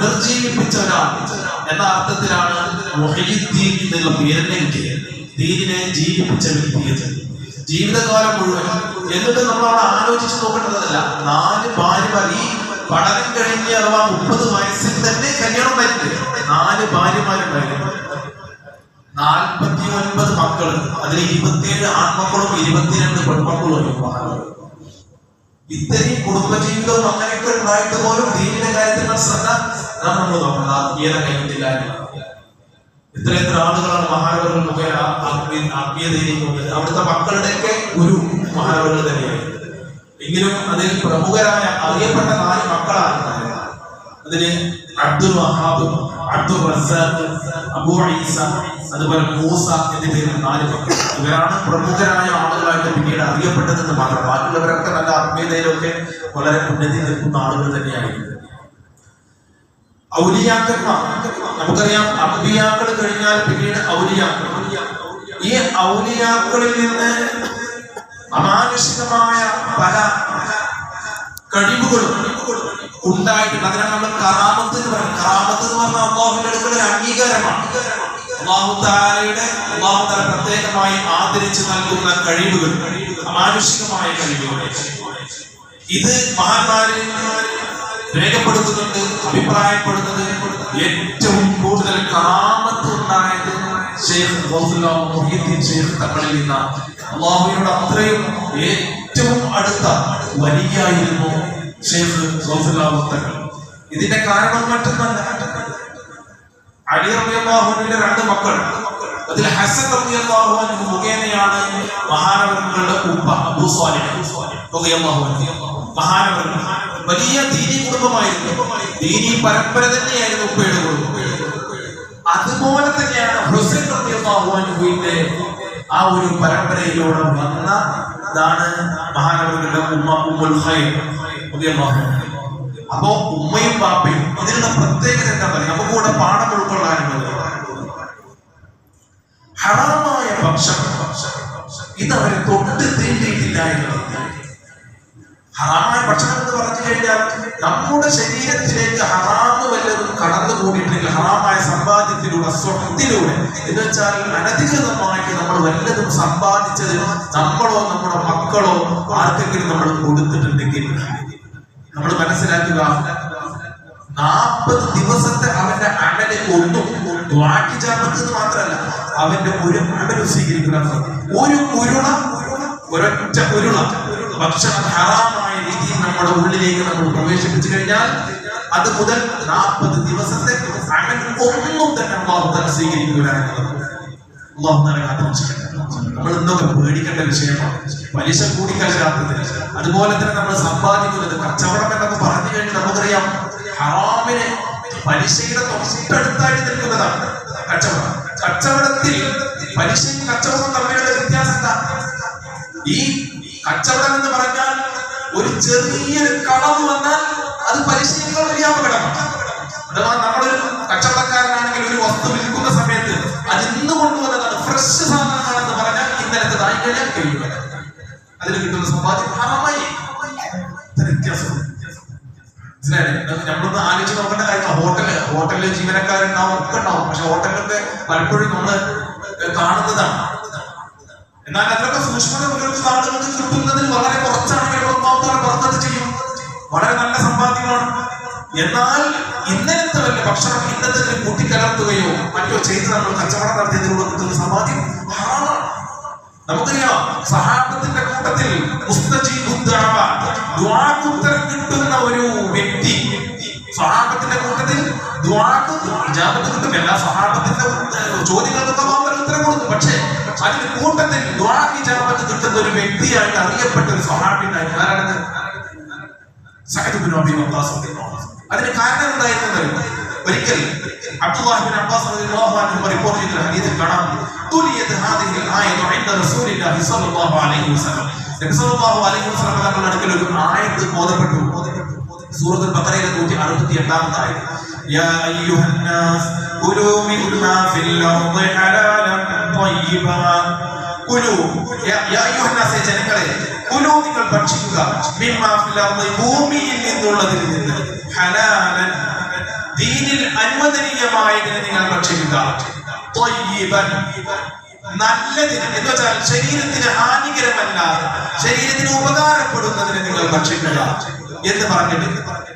പുനർജീവിപ്പിച്ചവരാണ്. എന്ന അർത്ഥത്തിലാണ് എന്നുള്ള കിട്ടിയത് ദീനിനെ ജീവിപ്പിച്ച വ്യക്തിയത് ജീവിതകാലം മുഴുവൻ എന്നിട്ട് നമ്മൾ അവിടെ ആലോചിച്ച് നോക്കേണ്ടതല്ല നാല് ഭാര്യമാർ ഈ പഠനം കഴിഞ്ഞ് അഥവാ മുപ്പത് വയസ്സിൽ തന്നെ കല്യാണം കഴിഞ്ഞിട്ട് നാല് ഭാര്യമാരുണ്ടായിരുന്നു. നാൽപ്പത്തി ഒൻപത് അതിൽ ഇരുപത്തിയേഴ് ആൺമക്കളും ഇരുപത്തിരണ്ട് പെൺമക്കളും ഇത്രയും കുടുംബജീവിതവും അങ്ങനെയൊക്കെ ഉണ്ടായിട്ട് പോലും അതാണ് നമ്മൾ നോക്കുന്നത് ആത്മീയത കൈവിട്ടില്ല ഇത്ര എത്ര ആളുകളാണ് മഹാനവറുകൾ മുഖേന ആത്മീയ ആത്മീയതയിലേക്ക് വന്നത് അവിടുത്തെ മക്കളുടെയൊക്കെ ഗുരു മഹാനവറുകൾ തന്നെയായിരുന്നു. എങ്കിലും അതിൽ പ്രമുഖരായ അറിയപ്പെട്ട നാല് മക്കളാണ്. അതിന് അബ്ദുൽ വഹാബ് അബ്ദുൽ റസാഖ് അബൂ ഈസ അതുപോലെ മൂസ പേരിൽ നാല് മക്കൾ. ഇവരാണ് പ്രമുഖരായ ആളുകളായിട്ട് പിന്നീട് അറിയപ്പെട്ടതെന്ന് മാത്രം. ബാക്കിയുള്ളവരൊക്കെ നല്ല ആത്മീയതയിലൊക്കെ വളരെ ഉന്നതി നിൽക്കുന്ന ആളുകൾ തന്നെയായിരുന്നു. ഔലിയാക്കന്മാർ നമുക്കറിയാം അമ്പിയാക്കൾ കഴിഞ്ഞാൽ പിന്നീട് ഔലിയാക്കൾ ഈ ഔലിയാക്കളിൽ നിന്ന് അമാനുഷികമായ പല കഴിവുകളും ഉണ്ടായിട്ടുണ്ട്. അതിനാണ് നമ്മൾ കറാമത്ത് എന്ന് പറയുന്നത്. കറാമത്ത് എന്ന് പറഞ്ഞാൽ അള്ളാഹുവിന്റെ അടുക്കൽ ഒരു അംഗീകാരമാണ്. അള്ളാഹു താലയുടെ അള്ളാഹു താല പ്രത്യേകമായി ആദരിച്ച് നൽകുന്ന കഴിവുകൾ അമാനുഷികമായ കഴിവുകൾ. ഇത് മഹാന്മാര് രേഖപ്പെടുത്തുന്നുണ്ട് അഭിപ്രായപ്പെടുന്നത്. ഏറ്റവും കൂടുതൽ കറാമത്ത് ഉണ്ടായത് ഷെയ്ഖ് അള്ളാഹുവിനോട് അത്രയും ഏറ്റവും അടുത്ത വലിയായിരുന്നു ഇതിന്റെ കാരണം മറ്റൊന്നല്ല. അലി രണ്ട് മക്കൾ. അതിൽ ഹസൻ മുഖേനയാണ് മഹാനവരങ്ങളുടെ ഉപ്പ അബൂ സ്വാലിഹ് വലിയ ദീനി കുടുംബമായിരുന്നു. ദീനി പരമ്പര തന്നെയായിരുന്നു ഉപ്പയുടെ കുടുംബം. അതുപോലെ തന്നെയാണ് ഹുസൈൻ പ്രത്യേകിന്റെ ആ ഒരു പരമ്പരയിലൂടെ വന്ന ഇതാണ് മഹാനവരുടെ ഉമ്മ ഉമ്മുൽ ഹൈർ. അപ്പോ ഉമ്മയും പാപ്പയും ഇതിനുള്ള പ്രത്യേകത എന്താ പറയുക? നമുക്ക് കൂടെ പാഠം ഉൾക്കൊള്ളാനുള്ളത് ഹറാമായ ഭക്ഷണം. ഇത് അവരെ തൊട്ട് തീണ്ടിയിട്ടില്ല എന്നുള്ളത്. ഹറാമായ ഭക്ഷണം എന്ന് പറഞ്ഞു കഴിഞ്ഞാൽ നമ്മുടെ ശരീരത്തിലേക്ക് ഹറാമ് വല്ലതും കടന്നു കൂടിയിട്ടില്ലെങ്കിൽ ഹറാമായ സമ്പാദ്യത്തിലൂടെ സ്വത്തിലൂടെ എന്ന് വെച്ചാൽ അനധികൃതമായിട്ട് നമ്മൾ വല്ലതും സമ്പാദിച്ചത് നമ്മളോ നമ്മുടെ മക്കളോ ആർക്കെങ്കിലും നമ്മൾ കൊടുത്തിട്ടുണ്ടെങ്കിൽ നമ്മൾ മനസ്സിലാക്കുക നാൽപ്പത് ദിവസത്തെ അവന്റെ അമൽ ഒന്നും ദ്വാക്കിജാമത്ത് ചേർന്നത് മാത്രമല്ല അവന്റെ ഒരു അമൽ സ്വീകരിക്കുന്ന ഒരു കുരുണ ഒരൊറ്റ കുരുണ ഭക്ഷണം ഹറാമായ രീതിയിൽ നമ്മുടെ ഉള്ളിലേക്ക് നമ്മൾ പ്രവേശിപ്പിച്ചു കഴിഞ്ഞാൽ അത് മുതൽ നാൽപ്പത് ദിവസത്തെ അങ്ങനെ ഒന്നും തന്നെ അള്ളാഹു തന്നെ സ്വീകരിക്കുക. നമ്മൾ ഇന്നൊക്കെ പേടിക്കേണ്ട വിഷയമാണ്. പലിശ കൂടിക്കലാത്തത് അതുപോലെ തന്നെ നമ്മൾ സമ്പാദിക്കുന്നത് കച്ചവടം എന്നൊക്കെ പറഞ്ഞു കഴിഞ്ഞാൽ നമുക്കറിയാം ഹറാമിനെ പലിശയുടെ തൊട്ടടുത്തായിട്ട് നിൽക്കുന്നതാണ് കച്ചവടം. കച്ചവടത്തിൽ പലിശയും കച്ചവടവും തമ്മിലുള്ള വ്യത്യാസം എന്താ? ഈ കച്ചവടം എന്ന് പറഞ്ഞാൽ ഒരു ചെറിയൊരു കളവ് വന്നാൽ അത് പലിശയേക്കാൾ വലിയ അപകടമാണ് അഥവാ നമ്മളൊരു കച്ചവടക്കാരനാണെങ്കിൽ ഒരു വസ്തു വിൽക്കുന്ന സമയത്ത് അത് ഇന്ന് കൊണ്ടുവന്നതാണ്. ഫ്രഷ് സാധനമാണെന്ന് പറഞ്ഞാൽ ഇന്നലത്തെ തായി കഴിഞ്ഞാൽ കഴിയുക അതിന് കിട്ടുന്ന സമ്പാദ്യം ഹറാമായി നമ്മളൊന്ന് ആലോചിച്ച് നോക്കേണ്ട കാര്യം ഹോട്ടൽ ഹോട്ടലിലെ ജീവനക്കാരുണ്ടാവും ഒക്കെ ഉണ്ടാവും. പക്ഷെ ഹോട്ടലിലൊക്കെ പലപ്പോഴും നമ്മൾ കാണുന്നതാണ്. എന്നാൽ അതിലൊക്കെ സൂക്ഷ്മത പുലർത്തി ആളുകൾക്ക് കിട്ടുന്നതിൽ വളരെ കുറച്ചാണ് ഒന്നാമത്തെ പുറത്തത് ചെയ്യും വളരെ നല്ല സമ്പാദ്യമാണ്. എന്നാൽ ഇന്നലത്തെ വല്ല ഭക്ഷണം ഇന്നത്തെ കൂട്ടിക്കലർത്തുകയോ മറ്റോ ചെയ്ത് നമ്മൾ കച്ചവടം നടത്തിയതിലൂടെ കിട്ടുന്ന സമ്പാദ്യം നമുക്കറിയാം സഹാബത്തിന്റെ കൂട്ടത്തിൽ ഉത്തരം കിട്ടുന്ന ഒരു വ്യക്തി സഹാബത്തിന്റെ കൂട്ടത്തിൽ ദുആക്ക് ഇജാബത്ത് കിട്ടും. എല്ലാ സഹാബത്തിന്റെ ചോദ്യങ്ങൾക്കൊക്കെ ഉത്തരം പക്ഷേ അതിന് കൂട്ടത്തിൽ ഇജാബത്ത് കിട്ടുന്ന ഒരു വ്യക്തിയായിട്ട് അറിയപ്പെട്ട ഒരു റളിയല്ലാഹു അൻഹു. അതിന് കാരണം എന്തായിരുന്നു ഒരിക്കൽ അബ്ദുല്ലാഹിബിൻ അബ്ബാസ് റളിയല്ലാഹു അൻഹു റിപ്പോർട്ട് ചെയ്ത ഹദീസിൽ കാണാം. തുലിയത് ഹാദിഹിൽ ആയതു ഇൻദ റസൂലില്ലാഹി സ്വല്ലല്ലാഹു അലൈഹി വസല്ലം. നബി സ്വല്ലല്ലാഹു അലൈഹി വസല്ലം തങ്ങളുടെ അടുക്കൽ ഒരു ആയത്ത് ഓതപ്പെട്ടു സൂറത്തുൽ ബഖറയിലെ 168ാമത്തെ ആയത്ത് യാ അയ്യുഹന്നാസ് കുലൂ മിമ്മാ ഫിൽ അർദി ഹലാലൻ ത്വയ്യിബാ കുലു യാ- യാ അയ്യുഹന്നാസേ ജനങ്ങളെ കുലു നിങ്ങൾ ഭക്ഷിക്കുക. മിമ്മാ ഫിൽ ഭൂമിയിൽ നിന്നുള്ളതിൽ നിന്ന് ഹലാലൻ ദീനിൽ അനുവദനീയമായതിനെ നിങ്ങൾ ഭക്ഷിക്കുക. ത്വയ്യിബൻ. നല്ലതിന് എന്ന് വെച്ചാൽ ശരീരത്തിന് ഹാനികരമല്ലാതെ ശരീരത്തിന് ഉപകാരപ്പെടുന്നതിന് നിങ്ങൾ ഭക്ഷിക്കുക. എന്ന് പറഞ്ഞിട്ട്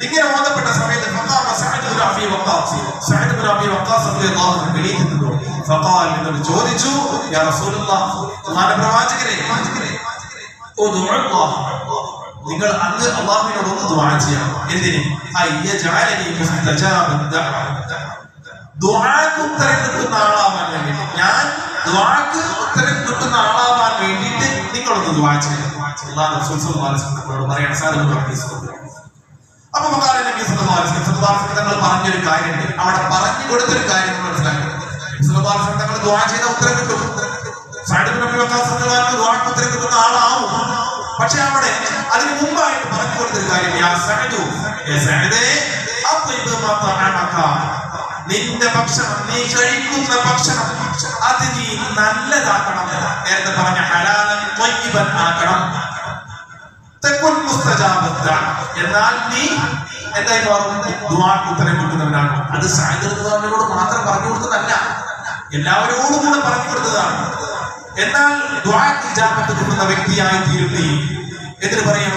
ഇങ്ങനെ ഓതപ്പെട്ട സമയത്ത് ചോദിച്ചു നിങ്ങൾ അന്ന് അള്ളാഹുവിനോട് ഒന്ന് ഞാൻ ഉത്തരം കിട്ടുന്ന ആളാവാൻ വേണ്ടിയിട്ട് നിങ്ങളൊന്ന് ചെയ്യണം. അല്ലാഹു റസൂൽ സല്ലല്ലാഹു അലൈഹി വസല്ലം പറയണം സാധനം അപ്പൊ മക്കാല നബി സല്ലല്ലാഹു അലൈഹി വസല്ലം തങ്ങൾ പറഞ്ഞൊരു കാര്യമുണ്ട്. അവിടെ പറഞ്ഞു കൊടുത്തൊരു കാര്യം മനസ്സിലാക്കണം. സല്ലല്ലാഹു അലൈഹി ദുആ ചെയ്ത ഉത്തരം കിട്ടും. സഅദ് ഇബ്നു അബീ വഖാസ് റളിയല്ലാഹു ദുആക്ക് ഉത്തരം കിട്ടുന്ന ആളാവും. പക്ഷെ അവിടെ അതിന് മുമ്പായിട്ട് പറഞ്ഞു കൊടുത്തൊരു കാര്യം യാ സഅദു സഅദേ അത്യിബ് മതഅമക നിന്റെ ഭക്ഷണം നീ കഴിക്കുന്ന ഭക്ഷണം അത് നീ നല്ലതാക്കണം നേരത്തെ പറഞ്ഞ ഹലാലൻ ത്വയ്യിബൻ ആക്കണം. തെക്കുൻ മുസ്തജാബത്ത എന്നാൽ നീ എന്തായി മാറും? ഉത്തരം കിട്ടുന്നവനാണ് അത് സായന്ത്രോട് മാത്രം പറഞ്ഞു കൊടുത്തതല്ല. എല്ലാവരോടും കൂടെ പറഞ്ഞു കൊടുത്തതാണ്. എന്നാൽ ദ്വാജാപത്ത് കിട്ടുന്ന വ്യക്തിയായി തീരും എന്ന് എന്നിട്ട് പറയാണ്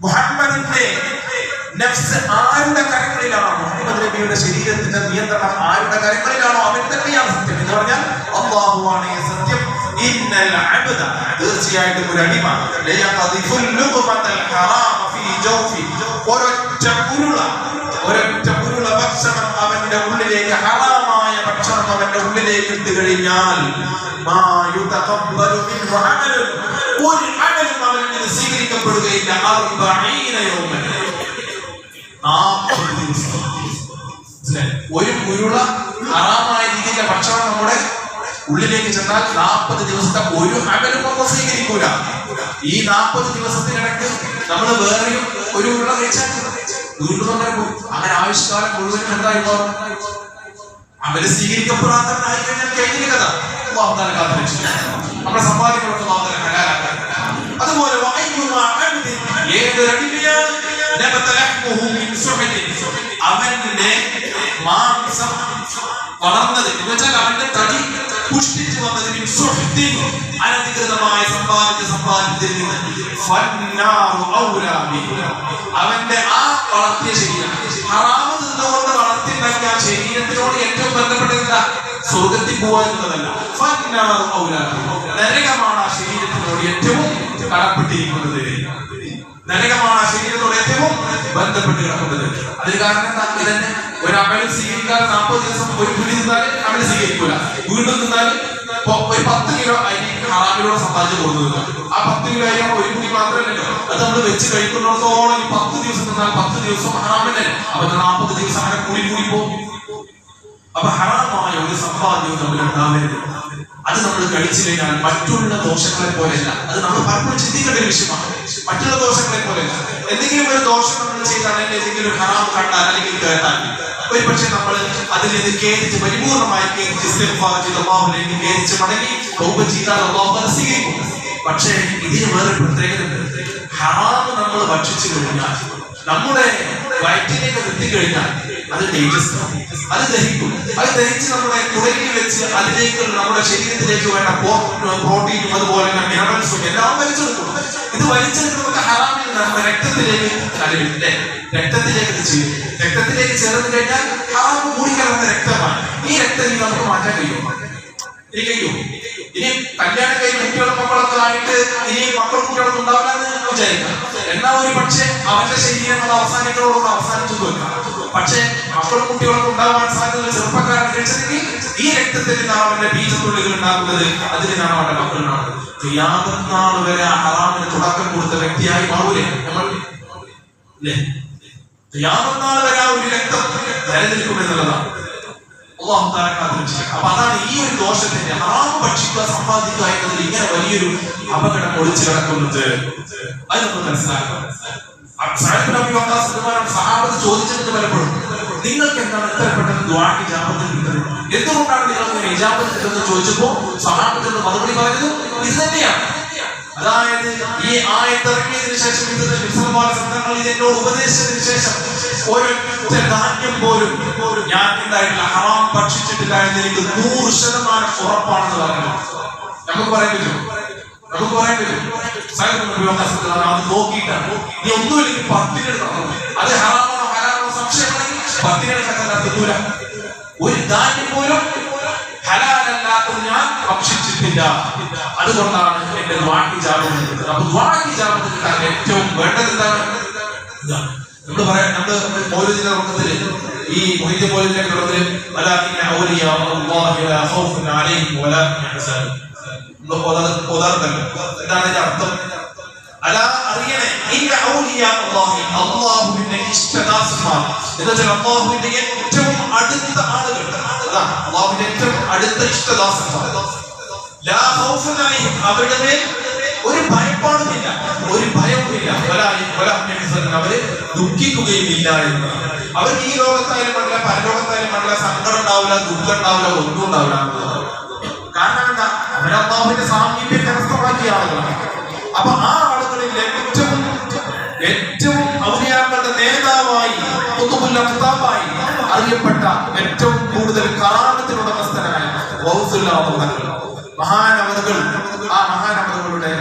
മുഹമ്മദിന്റെ നഫ്സ് ആരുടെ കരങ്ങളിലാണോ? മുഹമ്മദ് നബിയുടെ ശരീരത്തിന്റെ നിയന്ത്രണം ആരുടെ കരങ്ങളിലാണോ? അവൻ തന്നെയാണ് സത്യം എന്ന് പറഞ്ഞാൽ അള്ളാഹുവാണ് സത്യം. തീർച്ചയായിട്ടും ഒരു അടിമ. അവന്റെ ഉള്ളിലേക്ക് ഹറാമായ അവന്റെ ഉള്ളിലേക്ക് കഴിഞ്ഞാൽ സ്വീകരിക്കപ്പെടുകയില്ല. ഒരു ഉരുള ഹറാമായ രീതിയിലെ ഭക്ഷണം നമ്മുടെ ഉള്ളിലേക്ക് ചെന്നാൽ നാൽപ്പത് ദിവസത്തെ ഒരു അകലും നമ്മൾ സ്വീകരിക്കൂല. ഈ നാൽപ്പത് ദിവസത്തിനിടയ്ക്ക് നമ്മൾ വേറെയും ഒരു ഉരുള കഴിച്ചാൽ വീണ്ടും അങ്ങനെ പോകും മുഴുവനും എന്തായി അവർ അമൽ സ്വീകരിക്കപ്പെടാത്തവനായി കഴിഞ്ഞാൽ കഴിഞ്ഞ കഥ. അല്ലാഹു തആല കാത്തു രക്ഷിക്കട്ടെ. നമ്മുടെ അല്ലാഹു തആല ഹലാലാക്കട്ടെ. അതുപോലെ വഅയ്യുമാ അവന്റെ മാംസം വളർന്നത് എന്നുവെച്ചാൽ അവന്റെ തടി പുഷ്ടിച്ചു വന്നത് അനധികൃതമായി സമ്പാദിച്ച സമ്പാദ്യത്തിൽ നിന്ന്. അവന്റെ ആ വളർത്തിയ ശരീരം ഹറാമ് നിന്നുകൊണ്ട് വളർത്തിണ്ടാക്കിയ ആ ശരീരത്തിനോട് ഏറ്റവും ബന്ധപ്പെട്ടിരുന്ന സ്വർഗത്തിൽ പോവാ എന്നതല്ല. നരകമാണ് ആ ശരീരത്തിനോട് ഏറ്റവും കടപ്പെട്ടിരിക്കുന്നത്. നരകമാണ് ആ ശരീരത്തോട് ഏറ്റവും ബന്ധപ്പെട്ട് കിടക്കുന്നത്. അതിന് കാരണം തന്നെ തന്നെ ഒരു അമൽ സ്വീകരിക്കാൻ നാൽപ്പത് ദിവസം ഒരു പുലി നിന്നാലും അമൽ സ്വീകരിക്കൂല. വീണ്ടും നിന്നാലും ഒരു പത്ത് കിലോ അരി ഹറാമിലൂടെ സമ്പാദിച്ചു പോകുന്നത് ആ പത്ത് കിലോ അരി ഒരു കുടി മാത്രമല്ലല്ലോ. അത് നമ്മൾ വെച്ച് കഴിക്കുന്നിടത്തോളം ഈ പത്ത് ദിവസം തിന്നാൽ പത്ത് ദിവസം ഹറാമല്ലേ? അപ്പൊ നാൽപ്പത് ദിവസം അങ്ങനെ കൂടി കൂടി പോകും. അപ്പൊ ഹറാമായ ഒരു സമ്പാദ്യവും നമ്മൾ ഉണ്ടാവരുത് അത് നമ്മൾ കഴിച്ചു കഴിഞ്ഞാൽ മറ്റുള്ള ദോഷങ്ങളെ പോലെയല്ല. അത് നമ്മൾ പലപ്പോഴും ചിന്തിക്കേണ്ട ഒരു വിഷയമാണ്. മറ്റുള്ള ദോഷങ്ങളെ പോലെയല്ല. എന്തെങ്കിലും ഒരു ദോഷം നമ്മൾ ചെയ്താൽ അല്ലെങ്കിൽ എന്തെങ്കിലും ഹറാം കണ്ടാൽ അല്ലെങ്കിൽ കേട്ടാൽ ഒരു പക്ഷെ നമ്മൾ അതിൽ ഖേദിച്ച് പരിപൂർണമായി കേരിച്ച് കേരിച്ച് മടങ്ങി തൗബ ചെയ്താൽ സ്വീകരിക്കും. പക്ഷേ ഇതിന് വേറെ പ്രത്യേകത ഹറാം നമ്മൾ ഭക്ഷിച്ചു കഴിഞ്ഞാൽ നമ്മുടെ വയറ്റിലേക്ക് എത്തിക്കഴിഞ്ഞാൽ അത് തേജസ്സാണ് അത് ദഹിക്കും. അത് ദഹിച്ച് നമ്മുടെ കുടലിൽ വെച്ച് അതിലേക്ക് നമ്മുടെ ശരീരത്തിലേക്ക് വേണ്ട പ്രോട്ടീനും അതുപോലെ തന്നെ മിനറൽസും എല്ലാം വലിച്ചെടുക്കും. ഇത് വലിച്ചെടുക്കുന്നത് ഹറാമിൽ നമ്മുടെ രക്തത്തിലേക്ക് അല്ലേ? രക്തത്തിലേക്ക് ചെയ്യും. രക്തത്തിലേക്ക് ചേർന്ന് കഴിഞ്ഞാൽ ഹറാം കൂടിക്കലർന്ന രക്തമാണ്. ഈ രക്തം നമുക്ക് മാറ്റാൻ കഴിയും ഇനി കഴിയും ഇനി കല്യാണം കഴിഞ്ഞ കുട്ടികളും മക്കളൊക്കെ ആയിട്ട് ഇനി മക്കളും കുട്ടികളൊന്നും ഉണ്ടാവില്ല എന്ന് വിചാരിക്കാം. എന്നാ ഒരു പക്ഷേ അവന്റെ ശരീരം അത് അവസാനിക്കുന്നതോട് അവസാനിച്ചു വെക്കാം പക്ഷേ മക്കളും കുട്ടികളൊക്കെ ഉണ്ടാവാൻ സാധ്യത ചെറുപ്പക്കാരൻ കഴിച്ചെങ്കിൽ ഈ രക്തത്തിൽ നാം അവന്റെ ബീജത്തുള്ളികൾ ഉണ്ടാകുന്നത് അതിനാണ് അവന്റെ മക്കൾ ഉണ്ടാകുന്നത് ക്രിയാമനാൾ വരെ ആ ഹറാമിന് തുടക്കം കൊടുത്ത വ്യക്തിയായി മാറൂലേ നമ്മൾ അല്ലേ ക്രിയാമനാൾ വരെ ആ ഒരു രക്തം നിലനിൽക്കും എന്നുള്ളതാണ് അപ്പൊ അതാണ് ഈ ഒരു ദോഷത്തിന്റെ ഹറാം ഭക്ഷിക്കുക സമ്പാദിക്കുക എന്നതിൽ ഇങ്ങനെ വലിയൊരു അപകടം ഒളിച്ചു കിടക്കുന്നത് അത് മനസ്സിലാക്കണം നബി ഇതുപോലെ സഹാബത്ത് ചോദിച്ചിട്ടുണ്ട് പലപ്പോഴും നിങ്ങൾക്ക് എന്താണ് എത്ര പെട്ടെന്ന് ദ്വാക്ക് ജാപത്തിൽ കിട്ടുന്നത്? എന്തുകൊണ്ടാണ് നിങ്ങൾക്ക് ഇജാബത്ത് കിട്ടുന്നത് ചോദിച്ചപ്പോ സഹാബത്തിന്റെ മറുപടി പറയുന്നു ഇത് തന്നെയാണ്. അതായത് ഈ ആയത്തിറങ്ങിയതിനു ശേഷം ഇത് വിശ്രമപാല സംഘങ്ങൾ എന്നോട് ഉപദേശിച്ചതിനു ശേഷം ഒരൊറ്റ ധാന്യം പോലും ഞാൻ ഉണ്ടായിട്ടില്ല ഹറാം ഭക്ഷിച്ചിട്ടില്ല എന്ന് എനിക്ക് നൂറ് ശതമാനം ഉറപ്പാണെന്ന് പറഞ്ഞു നമുക്ക് പറയാൻ പറ്റും? നമുക്ക് പറയാൻ പറ്റും? അത് നോക്കിയിട്ടാണ്. നീ ഒന്നും എനിക്ക് പത്തിനെടുക്കണം അത് ഹറാമാണോ ഹലാമാണോ സംശയമാണെങ്കിൽ പത്തിനെടുക്കാൻ നടത്തൂല ഒരു ധാന്യം പോലും ഹലാലല്ലാത്തത് ഞാൻ ഭക്ഷിച്ചിട്ടില്ല. അതുകൊണ്ടാണ് എന്റെ വാക്കി ജാപം അപ്പൊ വാക്കി ജാപം കിട്ടാൻ ഏറ്റവും വേണ്ടത് എന്താണ്? നമ്മൾ പറയാം നമ്മൾ മൗലിദിന്റെ ഉറക്കത്തിൽ ഈ മൊയ്ത് മൗലിദിന്റെ തുടക്കത്തിൽ വലാകിന്ന ഔലിയ അല്ലാഹി ലാ ഖൗഫുൻ അലൈഹിം വലാ ഹും യഹ്സനൂൻ നമ്മൾ എന്താണ് ഇതിന്റെ അർത്ഥം? അല അറിയണേ അള്ളാഹുവിന്റെ ഇഷ്ടദാസന്മാർ. എന്നുവെച്ചാൽ അള്ളാഹുവിന്റെ ഏറ്റവും അടുത്ത ആളുകൾ. അള്ളാഹുവിന്റെ ഏറ്റവും അടുത്ത ഇഷ്ടദാസന്മാർ. അവരുടെ മേൽ ഒരു ഭയപ്പാടുമില്ല. ഒരു ഭയവുമില്ല. അവർ ദുഃഖിക്കുകയുമില്ല എന്ന് അവർക്ക് ഈ ലോകത്തായാലും മണ്ണില്ല പരലോകത്തായാലും മണ്ണില്ല സങ്കടം ഉണ്ടാവില്ല ദുഃഖം ഉണ്ടാവില്ല ഒന്നും ഉണ്ടാവില്ല കാരണം എന്താ? അവരല്ലാഹുവിന്റെ സാമീപ്യം കരസ്ഥമാക്കിയ ആളുകളാണ്. അപ്പൊ ആ ഏറ്റവും ഏറ്റവും ഔലിയാക്കളുടെ നേതാവായി അഖ്താബായി അറിയപ്പെട്ട ഏറ്റവും കൂടുതൽ കറാമത്തിന് ഉടമസ്ഥനായ മഹാനവറുകൾ ആ മഹാനവറുകളുടെ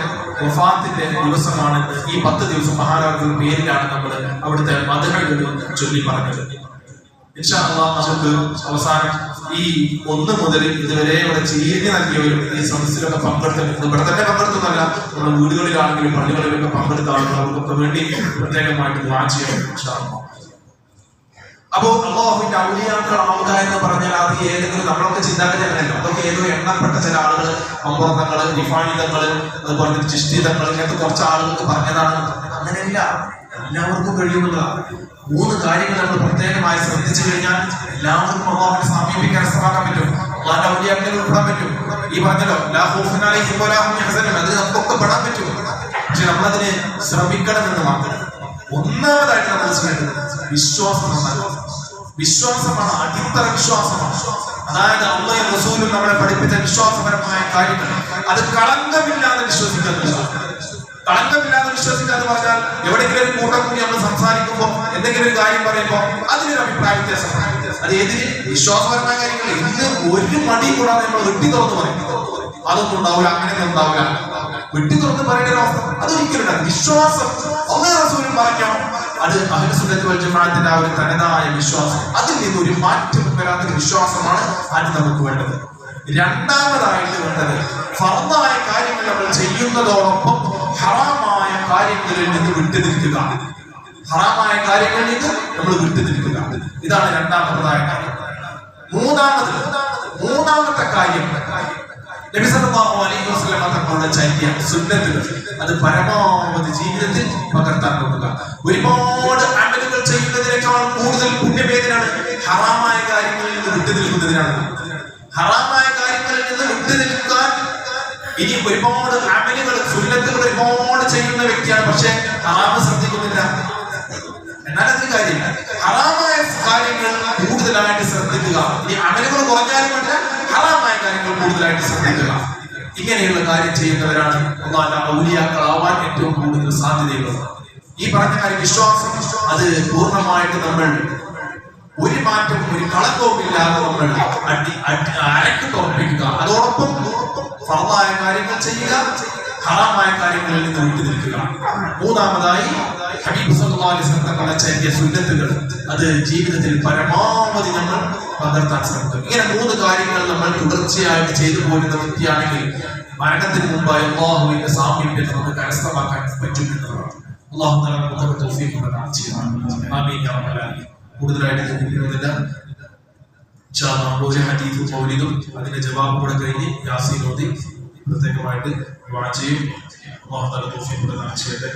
വഫാത്തിന്റെ ദിവസമാണ്. ഈ പത്ത് ദിവസം മഹാനവറുകളുടെ പേരിലാണ് നമ്മൾ അവിടുത്തെ മതങ്ങൾ ചൊല്ലി പറഞ്ഞത് ഇൻഷാ അള്ളാഹ് നമുക്ക് അവസാനം ഈ ഒന്ന് മുതൽ ഇതുവരെ ഇവിടെ ചീരി നൽകിയവരും ഈ സദസ്സിലൊക്കെ പങ്കെടുത്തിട്ടുണ്ട്. ഇവിടെ തന്നെ പങ്കെടുത്തുന്നല്ല നമ്മുടെ വീടുകളിലാണെങ്കിലും പള്ളികളിലൊക്കെ പങ്കെടുത്ത ആളുകൾ അവർക്കൊക്കെ വേണ്ടി പ്രത്യേകമായിട്ട് ദ്വാ ചെയ്യാൻ. അപ്പോ അള്ളാഹുവിന്റെ ഔലിയാക്കൾ ആവുക എന്ന് പറഞ്ഞാൽ അത് ഏതെങ്കിലും നമ്മളൊക്കെ ചിന്താഗതി അങ്ങനെയല്ല. അതൊക്കെ ഏതോ എണ്ണപ്പെട്ട ചില ആളുകൾ അമൃതങ്ങൾ നിഫാണിതങ്ങൾ അതുപോലെ ചിഷ്ടിതങ്ങൾ ഇങ്ങനത്തെ കുറച്ച് ആളുകൾക്ക് പറഞ്ഞതാണ്. അങ്ങനെയല്ല. എല്ലാവർക്കും കഴിയുന്നതാണ് മൂന്ന് കാര്യങ്ങൾ നമ്മൾ പ്രത്യേകമായി ശ്രദ്ധിച്ചു കഴിഞ്ഞാൽ എല്ലാവർക്കും അള്ളാഹുവിനെ സമീപിക്കാൻ കരസ്ഥമാക്കാൻ പറ്റും. അള്ളാഹിന്റെ ഔലിയാക്കളിൽ ഉൾപ്പെടാൻ പറ്റും. ഈ പറഞ്ഞല്ലോ അത് നമുക്കൊക്കെ പെടാൻ പറ്റും. പക്ഷെ നമ്മളതിന് ശ്രമിക്കണം എന്ന് മാത്രം. ഒന്നാമതായിട്ട് നമ്മൾ ചെയ്യേണ്ടത് വിശ്വാസം വിശ്വാസമാണ് അടിത്തറ വിശ്വാസമാണ്. അതായത് അള്ളയും റസൂലും നമ്മളെ പഠിപ്പിച്ച വിശ്വാസപരമായ കാര്യങ്ങൾ. അത് കളങ്കമില്ലാതെ വിശ്വസിക്കുക എന്നുള്ളതാണ്. കളങ്കമില്ലാതെ വിശ്വസിക്കുക പറഞ്ഞാൽ എവിടെയെങ്കിലും ഒരു കൂട്ടം കൂടി നമ്മൾ സംസാരിക്കുമ്പോൾ എന്തെങ്കിലും ഒരു കാര്യം പറയുമ്പോൾ അതിനൊരു അഭിപ്രായ വ്യത്യാസം അത് ഏതിന്? വിശ്വാസപരമായ കാര്യങ്ങൾ ഇന്ന് ഒരു മടി കൂടാതെ നമ്മൾ വെട്ടി തുറന്ന് പറയും. അതൊന്നും ഉണ്ടാവില്ല അങ്ങനെ ഉണ്ടാവില്ല. വെട്ടി തുറന്ന് പറയേണ്ട ഒരു അവസ്ഥ. അത് ഒരിക്കലും വിശ്വാസം. ഒന്നേ പറഞ്ഞോ അത് ജമാഅത്തിന്റെ ആ ഒരു തനതായ വിശ്വാസം. അതിൽ നിന്ന് ഒരു മാറ്റം വരാത്ത വിശ്വാസമാണ് അത് നമുക്ക് വേണ്ടത്. രണ്ടാമതായിട്ട് വേണ്ടത് ഫർദായ കാര്യങ്ങൾ നമ്മൾ ചെയ്യുന്നതോടൊപ്പം ഹറാമായ കാര്യങ്ങളിൽ നിന്ന് വിട്ടു നിൽക്കുക ഹറാമായ കാര്യങ്ങളിൽ നിന്ന് നമ്മൾ വിട്ടു നിൽക്കുക ഇതാണ് രണ്ടാമതായ കാര്യം. മൂന്നാമത് മൂന്നാമത്തെ കാര്യം അലൈഹി അത് പരമാവധി ജീവിതത്തിൽ പകർത്താൻ നോക്കുക. ഒരുപാട് അമലുകൾ ചെയ്യുന്നതിനേക്കാൾ കൂടുതൽ പുണ്യമേതിനാണ് ഹറാമായ കാര്യങ്ങളിൽ നിന്ന് വിട്ടു നിൽക്കുന്നതിനാണ് ഹറാമായ കാര്യങ്ങളിൽ നിന്ന് വിട്ടു നിൽക്കാൻ ഇനി ഒരുപാട് അമലുകൾ സുന്നത്തുകൾ ഒരുപാട് ചെയ്യുന്ന വ്യക്തിയാണ്. പക്ഷെ ഹറാമ് ശ്രദ്ധിക്കുന്നില്ല. എന്നാൽ അതിന് കാര്യമില്ല. ഹറാമായ കാര്യങ്ങൾ കൂടുതലായിട്ട് ശ്രദ്ധിക്കുക. ഇനി അമലുകൾ കുറഞ്ഞാലും പറ്റില്ല ഹറാമായ കാര്യങ്ങൾ കൂടുതലായിട്ട് ശ്രദ്ധിക്കുക. ഇങ്ങനെയുള്ള കാര്യം ചെയ്യുന്നവരാണ് ഔലിയാക്കളാവാൻ ഏറ്റവും കൂടുതൽ സാധ്യതയുള്ളത്. ഈ പറഞ്ഞ കാര്യം വിശ്വാസം അത് പൂർണമായിട്ട് നമ്മൾ ഒരു മാറ്റവും ഒരു കളക്കവും ഇല്ലാതെ നമ്മൾ അടി അരക്ക് തുറപ്പിക്കുക. അതോടൊപ്പം ഫറദായ കാര്യങ്ങൾ ചെയ്യുക ഹറാമായ കാര്യങ്ങളിൽ നിന്ന് വിട്ടു നിൽക്കുക. മൂന്നാമതായി ഹബീബ് തങ്ങളുടെ ചര്യ സുന്നത്തുകൾ അത് ജീവിതത്തിൽ പരമാവധി നമ്മൾ പകർത്താൻ ശ്രമിക്കും. ഇങ്ങനെ മൂന്ന് കാര്യങ്ങൾ നമ്മൾ തുടർച്ചയായിട്ട് ചെയ്തു പോരുന്ന വ്യക്തിയാണെങ്കിൽ മരണത്തിന് മുമ്പായി അള്ളാഹുവിന്റെ സാമീപ്യത്തെ നമുക്ക് കരസ്ഥമാക്കാൻ പറ്റും എന്നുള്ളതാണ്. അള്ളാഹു തആല നമുക്ക് കൂടുതലായിട്ട് ഒരു ഹദീസും മൗലിദും അതിന്റെ ജവാബ് കൂടെ കഴിഞ്ഞ് യാസീൻ ഓതി പ്രത്യേകമായിട്ട് വാച്ചയും അള്ളാഹു തആല തൗഫീഖ് പ്രദാനം ചെയ്യട്ടെ.